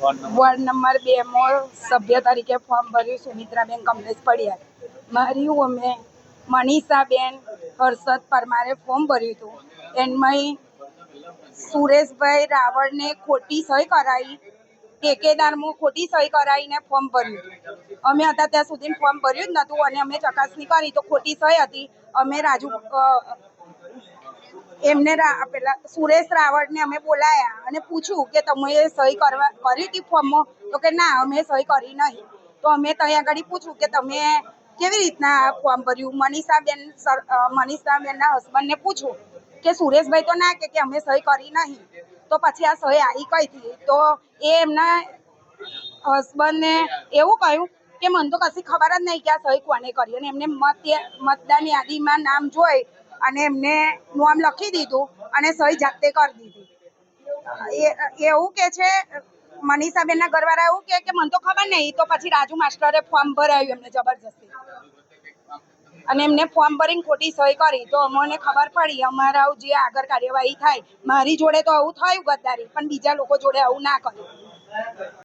Ward number બે માં સભ્ય તરીકે ફોર્મ ભર્યું સુમિત્રાબેન કમલેશ પડિયા મારી અમે મનીષાબેન હર્ષદ પરમારે ફોર્મ ભર્યું હતું. એમાં સુરેશભાઈ રાવળને ખોટી સહી કરાવી ઠેકેદારમાં ખોટી સહી કરાવીને ફોર્મ ભર્યું. અમે હતા ત્યાં સુધી ફોર્મ ભર્યું જ નહોતું અને અમે ચકાસણી કરી તો ખોટી સહી હતી. અમે રાજુ એમને પેલા સુરેશ રાવળને અમે બોલાયા અને પૂછ્યું કે તમે સહી કરવા, કરી હતી ફોર્મમાં તો કે ના, અમે સહી કરી નહીં. તો અમે ત્યાં આગળ પૂછ્યું કે તમે કેવી રીતના ફોર્મ ભર્યું? મનીષાબેન સર મનીષાબેનના હસબન્ડને પૂછ્યું કે સુરેશભાઈ તો ના કે કે અમે સહી કરી નહીં. તો પછી આ સહી આવી કઈ હતી? તો એ એમના હસબન્ડને એવું કહ્યું કે મને તો કશી ખબર જ નહીં કે આ સહી કોને કરી અને એમને મત, મતદાન યાદીમાં નામ જોઈ અને એમને નામ લખી દીધું અને સહી જાતે કરી દીધી. એવું કે છે, મનીષાબેનના ઘરવાળા એવું કે મને તો ખબર નહીં, તો પછી રાજુ માસ્ટરે ફોર્મ ભરાયું એમને જબરજસ્તી. અને એમને ફોર્મ ભરીને ખોટી સહી કરી, તો અમને ખબર પડી, અમારા જે આગળ કાર્યવાહી થાય, મારી જોડે તો આવું થયું ગદ્દારી, પણ બીજા લોકો જોડે આવું ના કર્યું.